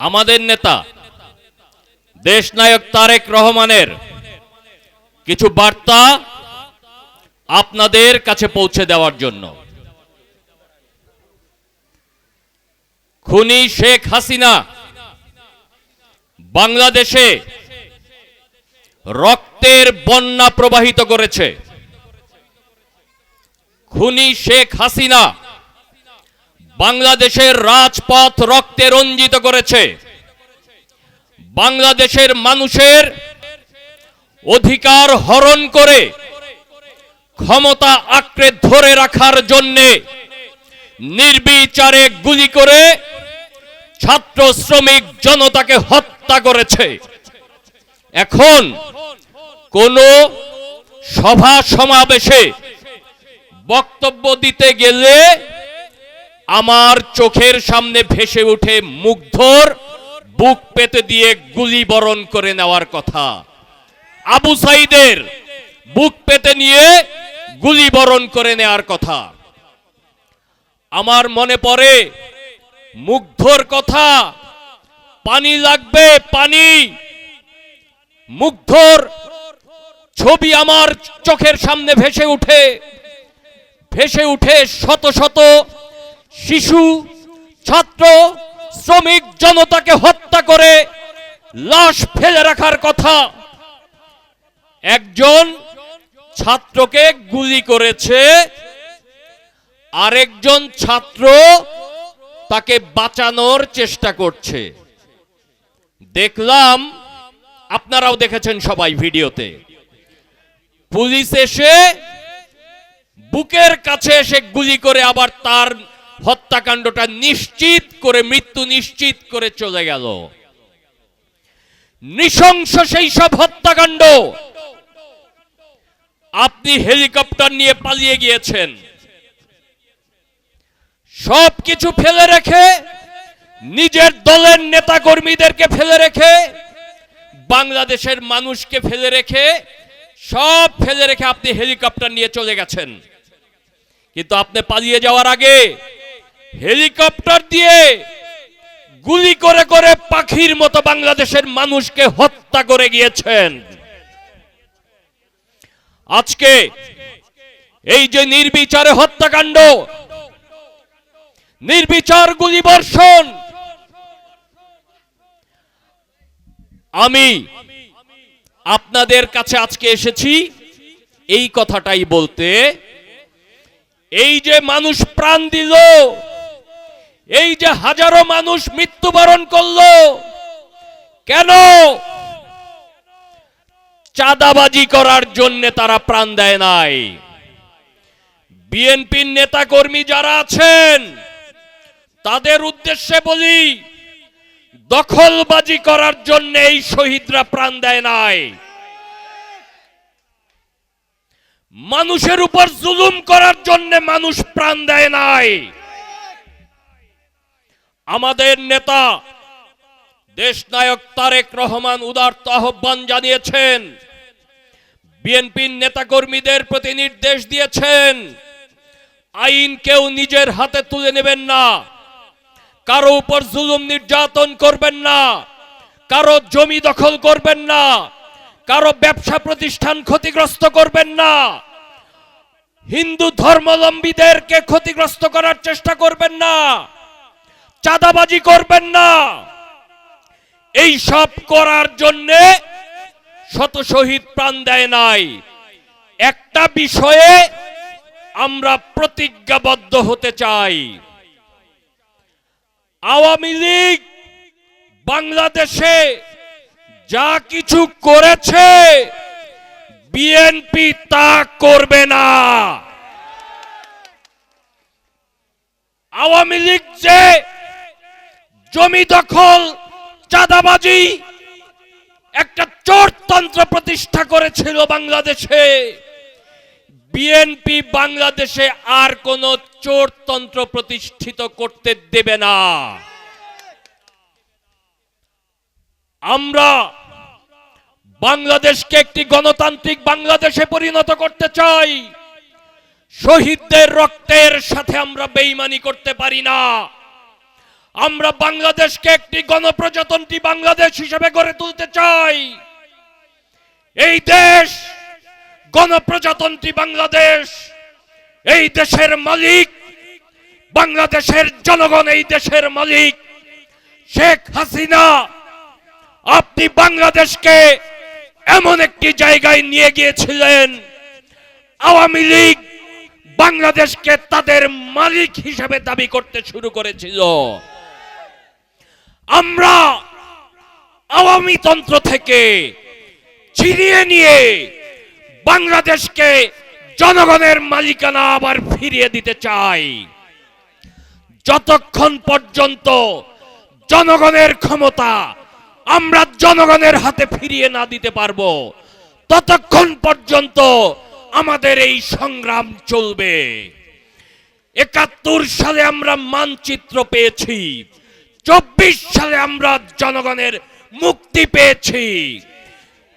আমাদের নেতা, দেশনায়ক তারেক রহমানের কিছু বার্তা আপনাদের কাছে পৌঁছে দেওয়ার জন্য। খুনি শেখ হাসিনা বাংলাদেশে রক্তের বন্যা প্রবাহিত করেছে। খুনি শেখ হাসিনা বাংলাদেশের রাজপথ রক্তে রঞ্জিত করেছে। বাংলাদেশের মানুষের অধিকার হরণ করে, ক্ষমতা আঁকড়ে ধরে রাখার জন্যে নির্বিচারে গুলি করে ছাত্র শ্রমিক জনতাকে হত্যা করেছে। এখন কোন সভা সমাবেশে বক্তব্য দিতে গেলে আমার চোখের সামনে ভেসে উঠে মুগ্ধর বুক পেতে দিয়ে গুলি বরণ করে নেওয়ার কথা। আবু সাইদের বুক পেতে নিয়ে গুলি বরণ করে নেওয়ার কথা। আমার মনে পড়ে মুগ্ধর কথা, পানি লাগবে, পানি। মুগ্ধর ছবি আমার চোখের সামনে ভেসে উঠে ভেসে উঠে শত শত শিশু, ছাত্র, শ্রমিক জনতাকে হত্যা করে লাশ ফেলে রাখার কথা। একজন ছাত্রকে গুলি করেছে, আরেকজন ছাত্র তাকে বাঁচানোর চেষ্টা করছে। দেখলাম, আপনারাও দেখেছেন সবাই ভিডিওতে। পুলিশ এসে বুকের কাছে এসে গুলি করে আবার তার হত্যাকাণ্ডটা নিশ্চিত করে, মৃত্যু নিশ্চিত করে চলে গেল। নৃশংস সেই সব হত্যাকাণ্ড। আপনি হেলিকপ্টার নিয়ে পালিয়ে গিয়েছেন। সব কিছু ফেলে রেখে, নিজের দলের নেতা কর্মীদেরকে ফেলে রেখে, বাংলাদেশের মানুষকে ফেলে রেখে, সব ফেলে রেখে আপনি হেলিকপ্টার নিয়ে চলে গেছেন। কিন্তু আপনি পালিয়ে যাওয়ার আগে হেলিকপ্টার দিয়ে গুলি করে করে পাখির মতো বাংলাদেশের মানুষকে হত্যা করে গিয়েছেন। আজকে এই যে নির্বিচারে হত্যাকাণ্ড, নির্বিচার গুলি বর্ষণ, আমি আপনাদের কাছে আজকে এসেছি এই কথাটাই বলতে, এই যে মানুষ প্রাণ দিল এই যে হাজারো মানুষ মৃত্যুবরণ করল, কেন? চাঁদাবাজি করার জন্য তারা প্রাণ দেয় নাই। বিএনপির নেতা কর্মী যারা আছেন, তাদের উদ্দেশ্যে বলি, দখলবাজি করার জন্য এই শহীদরা প্রাণ দেয় নাই। মানুষের উপর জুলুম করার জন্য মানুষ প্রাণ দেয় নাই। আমাদের নেতা দেশনায়ক তারেক রহমান উদার্ত আহ্বান জানিয়েছেন। বিএনপির নেতাকর্মীদের প্রতি নির্দেশ দিয়েছেন। আইন কেউ নিজের হাতে তুলে নেবেন না। কারও উপর জুলুম নির্যাতন করবেন না। কারও জমি দখল করবেন না। কারও ব্যবসা প্রতিষ্ঠান ক্ষতিগ্রস্ত করবেন না। হিন্দু ধর্মাবলম্বীদেরকে ক্ষতিগ্রস্ত করার চেষ্টা করবেন না। চাঁদাবাজি করবেন না। এই সব করার জন্যে শত শহীদ প্রাণ দেয় নাই। একটা বিষয়ে আমরা প্রতিজ্ঞাবদ্ধ হতে চাই। আওয়ামী লীগ বাংলাদেশে যা কিছু করেছে, বিএনপি তা করবে না। আওয়ামী লীগ যে জমি দখল, চাঁদাবাজি, একটা চোরতন্ত্র প্রতিষ্ঠা করেছিল বাংলাদেশে। বিএনপি বাংলাদেশে আর কোন চোরতন্ত্র প্রতিষ্ঠিত করতে দেবে না। আমরা বাংলাদেশকে একটি গণতান্ত্রিক বাংলাদেশে পরিণত করতে চাই। শহীদদের রক্তের সাথে আমরা বেইমানি করতে পারি না। আমরা বাংলাদেশকে একটি গণপ্রজাতন্ত্রী বাংলাদেশ হিসেবে গড়ে তুলতে চাই। এই দেশ গণপ্রজাতন্ত্রী বাংলাদেশ। এই দেশের মালিক বাংলাদেশের জনগণ, এই দেশের মালিক শেখ হাসিনা। আপনি বাংলাদেশকে এমন একটি জায়গায় নিয়ে গিয়েছিলেন, আওয়ামী লীগ বাংলাদেশকে তাদের মালিক হিসেবে দাবি করতে শুরু করেছিল। আমরা আওয়ামী তন্ত্র থেকে ছিনিয়ে নিয়ে বাংলাদেশকে জনগণের মালিকানা আবার ফিরিয়ে দিতে চাই। যতক্ষণ পর্যন্ত জনগণের ক্ষমতা আমরা জনগণের হাতে ফিরিয়ে না দিতে পারব, ততক্ষণ পর্যন্ত আমাদের এই সংগ্রাম চলবে। একাত্তর সালে আমরা মানচিত্র পেয়েছি। চব্বিশ সালে আমরা জনগণের মুক্তি পেয়েছি।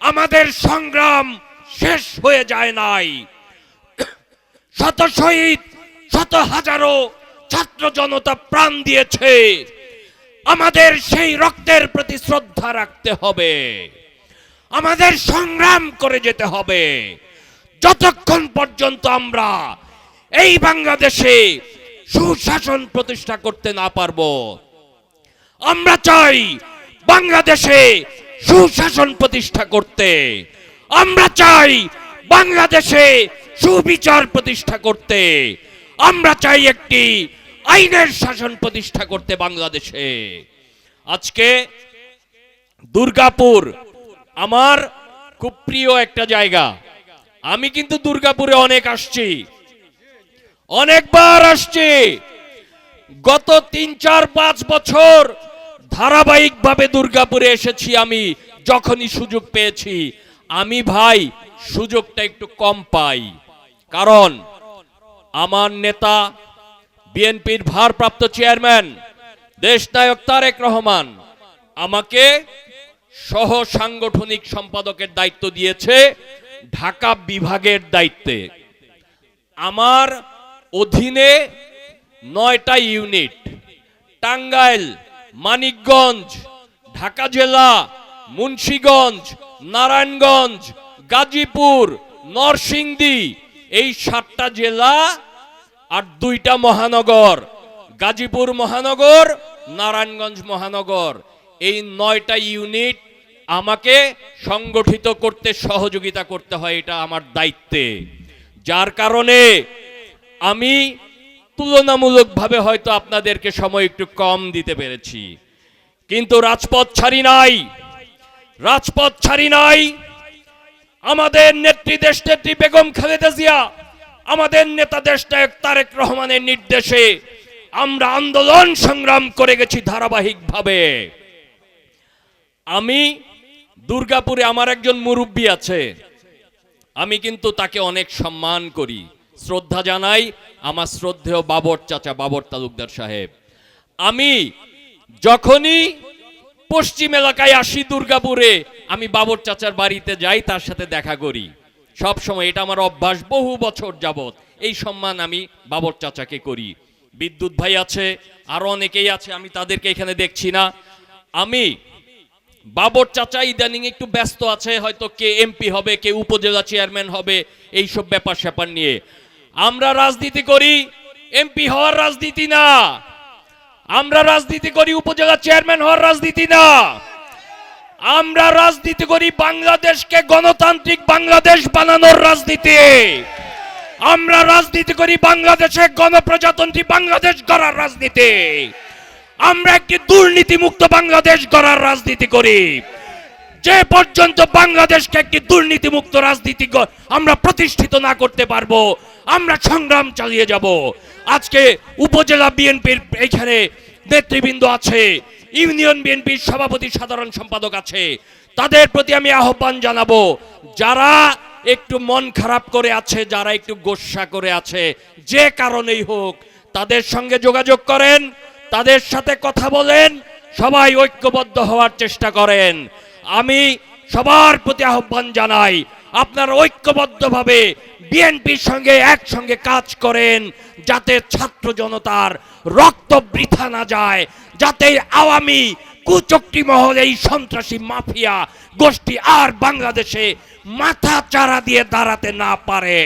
আমাদের সংগ্রাম শেষ হয়ে যায় নাই। শত শহীদ, শত হাজারো ছাত্র জনতা প্রাণ দিয়েছে। আমাদের সেই রক্তের প্রতি শ্রদ্ধা রাখতে হবে। আমাদের সংগ্রাম করে যেতে হবে। যতক্ষণ পর্যন্ত আমরা এই বাংলাদেশে সুশাসন প্রতিষ্ঠা করতে না পারব আমরা চাই বাংলাদেশে সুশাসন প্রতিষ্ঠা করতে। আমরা চাই বাংলাদেশে সুবিচার প্রতিষ্ঠা করতে। আমরা চাই একটি আইনের শাসন প্রতিষ্ঠা করতে বাংলাদেশে। আজকে দুর্গাপুর আমার খুব প্রিয় একটা জায়গা। আমি কিন্তু দুর্গাপুরে অনেক আসছি। অনেকবার আসছি। গত তিন, চার, পাঁচ বছর ধারাবাহিকভাবে দুর্গাপুরে এসেছি আমি, যখনই সুযোগ পেয়েছি। আমি ভাই, সুযোগটা একটু কম পাই। কারণ, আমার নেতা, বিএনপির ভারপ্রাপ্ত চেয়ারম্যান, দেশনায়ক তারেক রহমান, আমাকে সহ সাংগঠনিক সম্পাদকের দায়িত্ব দিয়েছে ঢাকা বিভাগের দায়িত্বে। আমার অধীনে নয়টা ইউনিট, টাঙ্গাইল মানিকগঞ্জ, ঢাকা জেলা, মুন্সীগঞ্জ, নারায়ণগঞ্জ, গাজীপুর, নরসিংদী, এই সাতটা জেলা আর দুইটা মহানগর, গাজীপুর মহানগর, নারায়ণগঞ্জ মহানগর। এই নয়টা ইউনিট আমাকে সংগঠিত করতে, সহযোগিতা করতে হয়, এটা আমার দায়িত্বে। যার কারণে আমি তুলনামূলকভাবে হয়তো আপনাদেরকে সময় একটু কম দিতে পেরেছি। কিন্তু রাজপথ ছাড়ি নাই। রাজপথ ছাড়ি নাই। আমাদের নেত্রী দেশ নেত্রী বেগম খালেদা জিয়া, আমাদের নেতা দেশ নায়ক তারেক রহমানের নির্দেশে আমরা আন্দোলন সংগ্রাম করে গেছি ধারাবাহিকভাবে। আমি দুর্গাপুরে আমার একজন মুরব্বী আছে। আমি কিন্তু তাকে অনেক সম্মান করি। শ্রদ্ধা জানাই আমার শ্রদ্ধেয় বাবর চাচা, বাবর তালুকদার সাহেব। আমি যখনই পশ্চিম এলাকায় আসি দুর্গাপুরে, আমি বাবর চাচার বাড়িতে যাই, তার সাথে দেখা করি। সব সময় এটা আমার অভ্যাস, বহু বছর যাবত এই সম্মান আমি বাবর চাচাকে করি। বিদ্যুৎ ভাই আছে, আরও অনেকেই আছে, আমি তাদেরকে এখানে দেখছি না। আমি বাবর চাচা ইদানিং একটু ব্যস্ত আছে, হয়তো কে এমপি হবে, কে উপজেলা চেয়ারম্যান হবে এই সব ব্যাপার স্যাপার নিয়ে। আমরা রাজনীতি করি, এমপি হওয়ার রাজনীতি না। আমরা রাজনীতি করি, উপজেলা চেয়ারম্যান হওয়ার রাজনীতি না। আমরা রাজনীতি করি, বাংলাদেশকে গণতান্ত্রিক বাংলাদেশ বানানোর রাজনীতি। আমরা রাজনীতি করি, বাংলাদেশে গণপ্রজাতন্ত্রী বাংলাদেশ গড়ার রাজনীতি। আমরা একটি দুর্নীতিমুক্ত বাংলাদেশ গড়ার রাজনীতি করি। যে পর্যন্ত বাংলাদেশকে একটি দুর্নীতিমুক্ত রাজনীতি আমরা প্রতিষ্ঠিত না করতে পারব, আমরা সংগ্রাম চালিয়ে যাব। আজকে উপজেলা বিএনপির এখানে নেতৃবৃন্দ আছে, ইউনিয়ন বিএনপির সভাপতি সাধারণ সম্পাদক আছে। তাদের প্রতি আমি আহ্বান জানাব, যারা একটু মন খারাপ করে আছে, যারা একটু গোসা করে আছে, যে কারণেই হোক, তাদের সঙ্গে যোগাযোগ করেন। তাদের সাথে কথা বলেন, সবাই ঐক্যবদ্ধ হওয়ার চেষ্টা করেন। আমি সবার প্রতি আহ্বান জানাই, আপনারা ঐক্যবদ্ধভাবে বিএনপির সঙ্গে একসঙ্গে কাজ করেন, যাতে ছাত্র জনতার রক্ত বৃথা না যায়, যাতে আওয়ামী কুচক্রি মহল, এই সন্ত্রাসী মাফিয়া গোষ্ঠী আর বাংলাদেশে মাথা চারা দিয়ে দাঁড়াতে না পারে।